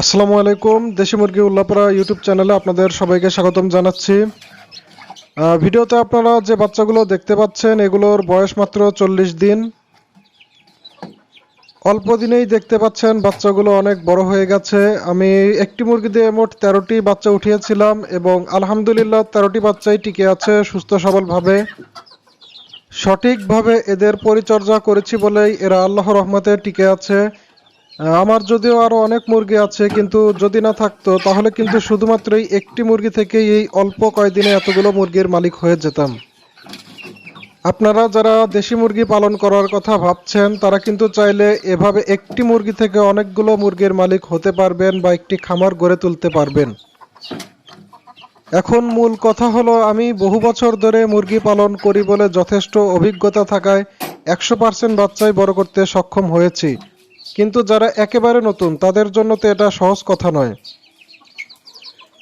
আসসালামু আলাইকুম, দেশি মুরগি উল্লাপাড়া ইউটিউব চ্যানেলে আপনাদের সবাইকে স্বাগতম জানাচ্ছি। ভিডিওতে আপনারা যে বাচ্চাগুলো দেখতে পাচ্ছেন, এগুলোর বয়স মাত্র চল্লিশ দিন। অল্প দিনেই দেখতে পাচ্ছেন বাচ্চাগুলো অনেক বড় হয়ে গেছে। আমি একটি মুরগি দিয়ে মোট তেরোটি বাচ্চা উঠিয়েছিলাম এবং আলহামদুলিল্লাহ তেরোটি বাচ্চাই টিকে আছে সুস্থ সবলভাবে। সঠিকভাবে এদের পরিচর্যা করেছি বলেই এরা আল্লাহ রহমতে টিকে আছে। আমার যদিও আরও অনেক মুরগি আছে, কিন্তু যদি না থাকতো, তাহলে কিন্তু শুধুমাত্র এই একটি মুরগি থেকেই এই অল্প কয়দিনে এতগুলো মুরগির মালিক হয়ে যেতাম। আপনারা যারা দেশি মুরগি পালন করার কথা ভাবছেন, তারা কিন্তু চাইলে এভাবে একটি মুরগি থেকে অনেকগুলো মুরগির মালিক হতে পারবেন বা একটি খামার গড়ে তুলতে পারবেন। এখন মূল কথা হলো, আমি বহু বছর ধরে মুরগি পালন করি বলে যথেষ্ট অভিজ্ঞতা থাকায় একশো পার্সেন্ট বাচ্চাই বড় করতে সক্ষম হয়েছি। কিন্তু যারা একেবারে নতুন, তাদের জন্য তো এটা সহজ কথা নয়।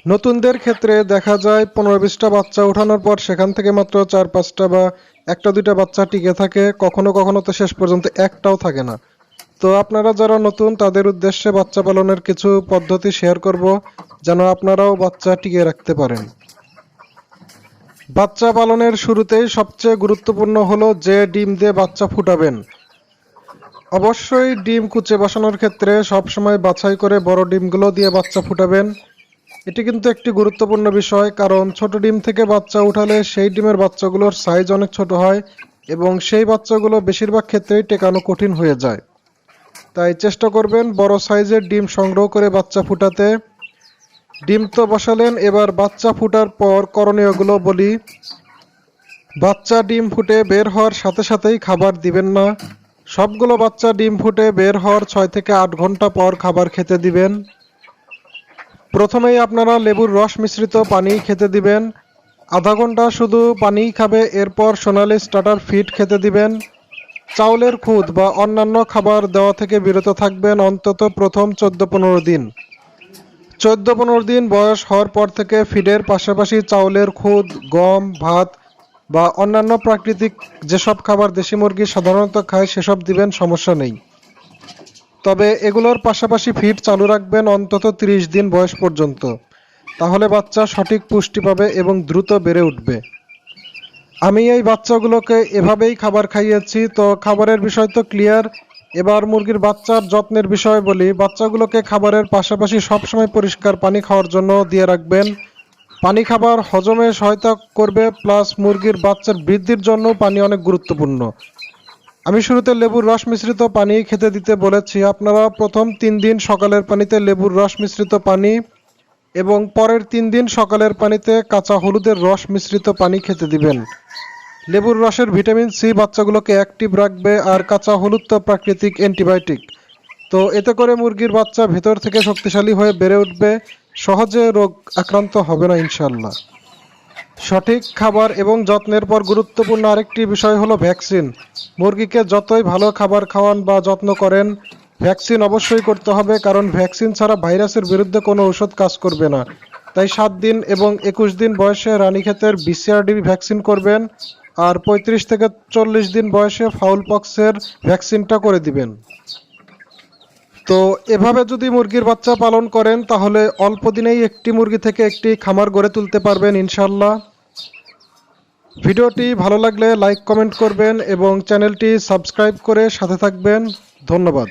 নতুনদের ক্ষেত্রে দেখা যায় পনেরো বিশটা বাচ্চা ওঠানোর পর সেখান থেকে মাত্র চার, পাঁচটা বা একটা, দুইটা বাচ্চা টিকে থাকে, কখনো কখনো তো শেষ পর্যন্ত একটাও থাকে না। তো আপনারা যারা নতুন, তাদের উদ্দেশ্যে বাচ্চা পালনের কিছু পদ্ধতি শেয়ার করব, যেন আপনারাও বাচ্চা টিকে রাখতে পারেন। বাচ্চা পালনের শুরুতেই সবচেয়ে গুরুত্বপূর্ণ হলো যে ডিম দিয়ে বাচ্চা ফুটাবেন। অবশ্যই ডিম কুচে বসানোর ক্ষেত্রে সবসময় বাছাই করে বড় ডিমগুলো দিয়ে বাচ্চা ফুটাবেন। এটি কিন্তু একটি গুরুত্বপূর্ণ বিষয়, কারণ ছোট ডিম থেকে বাচ্চা উঠালে সেই ডিমের বাচ্চাগুলোর সাইজ অনেক ছোট হয় এবং সেই বাচ্চাগুলো বেশিরভাগ ক্ষেত্রেই টেকানো কঠিন হয়ে যায়। তাই চেষ্টা করবেন বড় সাইজের ডিম সংগ্রহ করে বাচ্চা ফুটাতে। ডিম তো বসালেন, এবার বাচ্চা ফুটার পর করণীয়গুলো বলি। বাচ্চা ডিম ফুটে বের হওয়ার সাথে সাথেই খাবার দিবেন না। সবগুলো বাচ্চা ডিম ফুটে বের হওয়ার ছয় থেকে আট ঘণ্টা পর খাবার খেতে দিবেন। প্রথমেই আপনারা লেবুর রস মিশ্রিত পানি খেতে দিবেন। আধা ঘণ্টা শুধু পানিই খাবে, এরপর সোনালি স্টার্টার ফিড খেতে দিবেন। চাউলের খুদ বা অন্যান্য খাবার দেওয়া থেকে বিরত থাকবেন অন্তত প্রথম চোদ্দ পনেরো দিন। চোদ্দ পনেরো দিন বয়স হওয়ার পর থেকে ফিডের পাশাপাশি চাউলের খুদ, গম, ভাত বা অন্যান্য প্রাকৃতিক যেসব খাবার দেশি মুরগি সাধারণত খায়, সেসব দিবেন, সমস্যা নেই। তবে এগুলোর পাশাপাশি ফিড চালু রাখবেন অন্তত 30 দিন বয়স পর্যন্ত। তাহলে বাচ্চা সঠিক পুষ্টি পাবে এবং দ্রুত বেড়ে উঠবে। আমি এই বাচ্চাগুলোকে এভাবেই খাবার খাইয়েছি, তো খাবারের বিষয় তো ক্লিয়ার এবার মুরগির বাচ্চার যত্নের বিষয় বলি, বাচ্চাগুলোকে খাবারের পাশাপাশি সবসময় পরিষ্কার পানি খাওয়ার জন্য দিয়ে রাখবেন। পানি খাবার হজমে সহায়তা করবে প্লাস মুরগির বাচ্চার বৃদ্ধির জন্য পানি অনেক গুরুত্বপূর্ণ। আমি শুরুতে লেবুর রস মিশ্রিত পানি খেতে দিতে বলেছি। আপনারা প্রথম তিন দিন সকালের পানিতে লেবুর রস মিশ্রিত পানি এবং পরের তিন দিন সকালের পানিতে কাঁচা হলুদের রস মিশ্রিত পানি খেতে দিবেন। লেবুর রসের ভিটামিন সি বাচ্চাগুলোকে অ্যাক্টিভ রাখবে আর কাঁচা হলুদ তো প্রাকৃতিক অ্যান্টিবায়োটিক। তো এতে করে মুরগির বাচ্চা ভেতর থেকে শক্তিশালী হয়ে বেড়ে উঠবে। সহজে রোগ আক্রান্ত হবে না ইনশাল্লাহ সঠিক খাবার এবং যত্নের পর গুরুত্বপূর্ণ আরেকটি বিষয় হলো ভ্যাকসিন। মুরগিকে যতই ভালো খাবার খাওয়ান বা যত্ন করেন, ভ্যাকসিন অবশ্যই করতে হবে, কারণ ভ্যাকসিন ছাড়া ভাইরাসের বিরুদ্ধে কোনো ঔষধ কাজ করবে না। তাই সাত দিন এবং একুশ দিন বয়সে রানীক্ষেতের বিসিআরডি ভ্যাকসিন করবেন আর পঁয়ত্রিশ থেকে চল্লিশ দিন বয়সে ফাউল পক্সের ভ্যাকসিনটা করে দিবেন। তো এভাবে যদি মুরগির বাচ্চা পালন করেন, তাহলে অল্প দিনেই একটি মুরগি থেকে একটি খামার গড়ে তুলতে পারবেন ইনশাল্লাহ ভিডিওটি ভালো লাগলে লাইক, কমেন্ট করবেন এবং চ্যানেলটি সাবস্ক্রাইব করে সাথে থাকবেন। ধন্যবাদ।